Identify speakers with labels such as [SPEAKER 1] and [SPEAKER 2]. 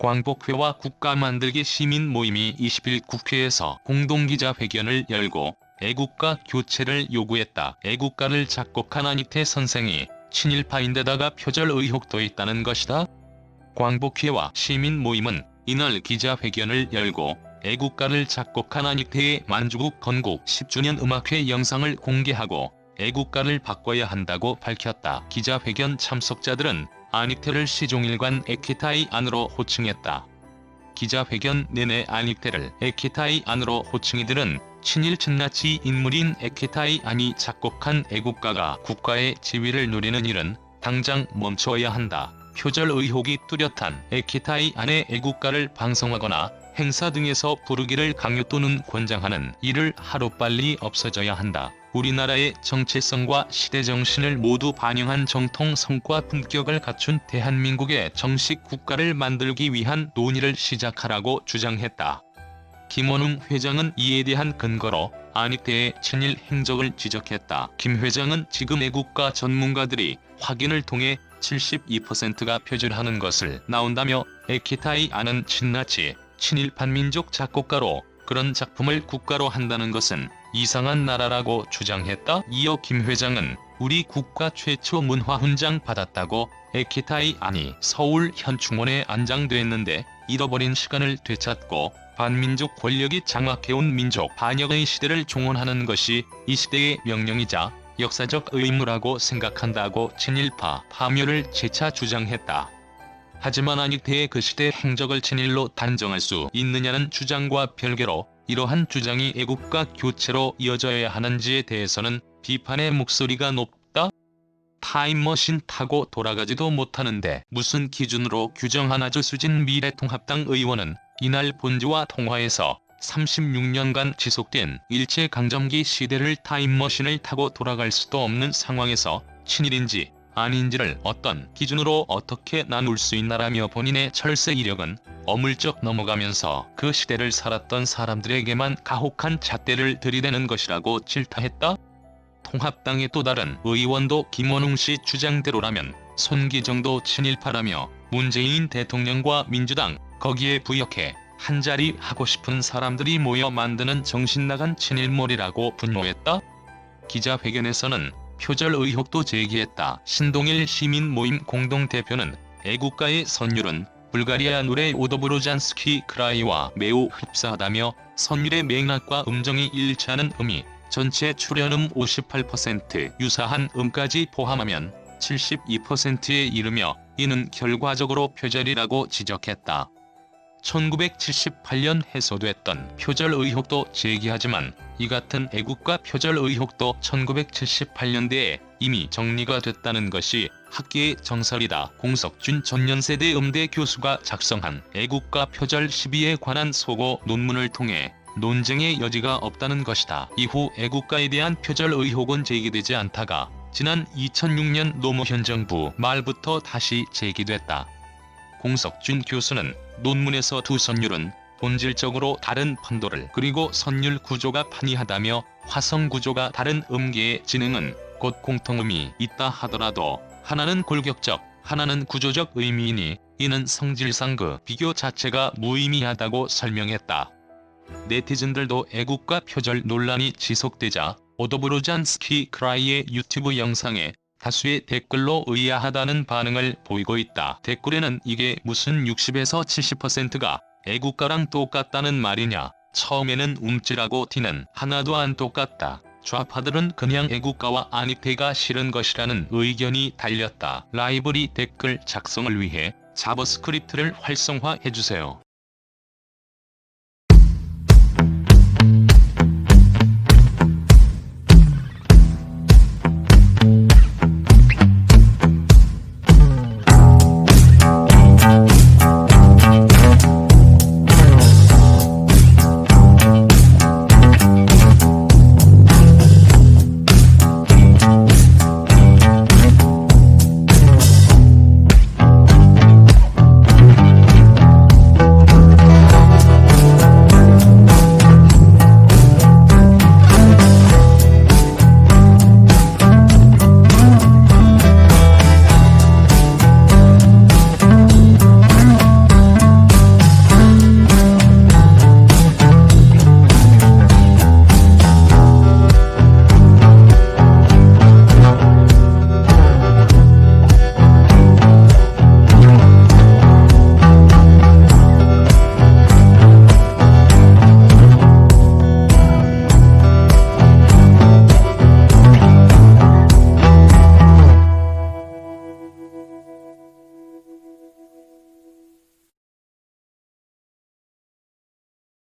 [SPEAKER 1] 광복회와 국가 만들기 시민 모임이 20일 국회에서 공동기자 회견을 열고 애국가 교체를 요구했다. 애국가를 작곡한 안익태 선생이 친일파인데다가 표절 의혹도 있다는 것이다. 광복회와 시민 모임은 이날 기자회견을 열고 애국가를 작곡한 안익태의 만주국 건국 10주년 음악회 영상을 공개하고 애국가를 바꿔야 한다고 밝혔다. 기자회견 참석자들은 안익태를 시종일관 에키타이 안으로 호칭했다. 기자회견 내내 안익태를 에키타이 안으로 호칭이들은 친일 친나치 인물인 에키타이 안이 작곡한 애국가가 국가의 지위를 누리는 일은 당장 멈춰야 한다. 표절 의혹이 뚜렷한 에키타이 안의 애국가를 방송하거나 행사 등에서 부르기를 강요 또는 권장하는 일을 하루빨리 없어져야 한다. 우리나라의 정체성과 시대 정신을 모두 반영한 정통 성과 품격을 갖춘 대한민국의 정식 국가를 만들기 위한 논의를 시작하라고 주장했다. 김원웅 회장은 이에 대한 근거로 안익태의 친일 행적을 지적했다. 김 회장은 지금 애국가 전문가들이 확인을 통해 72%가 표절하는 것을 나온다며 에키타이 아는 친나치, 친일 반민족 작곡가로 그런 작품을 국가로 한다는 것은 이상한 나라라고 주장했다. 이어 김 회장은 우리 국가 최초 문화훈장 받았다고 에키타이 아니 서울 현충원에 안장됐는데 잃어버린 시간을 되찾고 반민족 권력이 장악해온 민족 반역의 시대를 종언하는 것이 이 시대의 명령이자 역사적 의무라고 생각한다고 친일파 파멸을 재차 주장했다. 하지만 안익태의 그 시대 행적을 친일로 단정할 수 있느냐는 주장과 별개로 이러한 주장이 애국가 교체로 이어져야 하는지에 대해서는 비판의 목소리가 높다. 타임머신 타고 돌아가지도 못하는데 무슨 기준으로 규정하나죠 수진 미래통합당 의원은 이날 본지와 통화에서 36년간 지속된 일제강점기 시대를 타임머신을 타고 돌아갈 수도 없는 상황에서 친일인지 아닌지를 어떤 기준으로 어떻게 나눌 수 있나라며 본인의 철새 이력은 어물쩍 넘어가면서 그 시대를 살았던 사람들에게만 가혹한 잣대를 들이대는 것이라고 질타했다. 통합당의 또 다른 의원도 김원웅 씨 주장대로라면 손기정도 친일파라며 문재인 대통령과 민주당 거기에 부역해 한자리 하고 싶은 사람들이 모여 만드는 정신나간 친일몰이라고 분노했다. 기자회견에서는 표절 의혹도 제기했다. 신동일 시민 모임 공동대표는 애국가의 선율은 불가리아 노래 오도브로잔스키 크라이와 매우 흡사하다며 선율의 맥락과 음정이 일치하는 음이 전체 출연음 58% 유사한 음까지 포함하면 72%에 이르며 이는 결과적으로 표절이라고 지적했다. 1978년 해소됐던 표절 의혹도 제기하지만 이 같은 애국가 표절 의혹도 1978년대에 이미 정리가 됐다는 것이 학계의 정설이다. 공석준 전년세대 음대 교수가 작성한 애국가 표절 시비에 관한 소고 논문을 통해 논쟁의 여지가 없다는 것이다. 이후 애국가에 대한 표절 의혹은 제기되지 않다가 지난 2006년 노무현 정부 말부터 다시 제기됐다. 공석준 교수는 논문에서 두 선율은 본질적으로 다른 판도를 그리고 선율 구조가 판이하다며 화성 구조가 다른 음계의 진행은 곧 공통음이 있다 하더라도 하나는 골격적, 하나는 구조적 의미이니 이는 성질상 그 비교 자체가 무의미하다고 설명했다. 네티즌들도 애국가 표절 논란이 지속되자 오도브로잔스키 크라이의 유튜브 영상에 다수의 댓글로 의아하다는 반응을 보이고 있다. 댓글에는 이게 무슨 60에서 70%가 애국가랑 똑같다는 말이냐. 처음에는 움찔하고 티는 하나도 안 똑같다. 좌파들은 그냥 애국가와 안익태가 싫은 것이라는 의견이 달렸다. 라이브리 댓글 작성을 위해 자버스크립트를 활성화해주세요.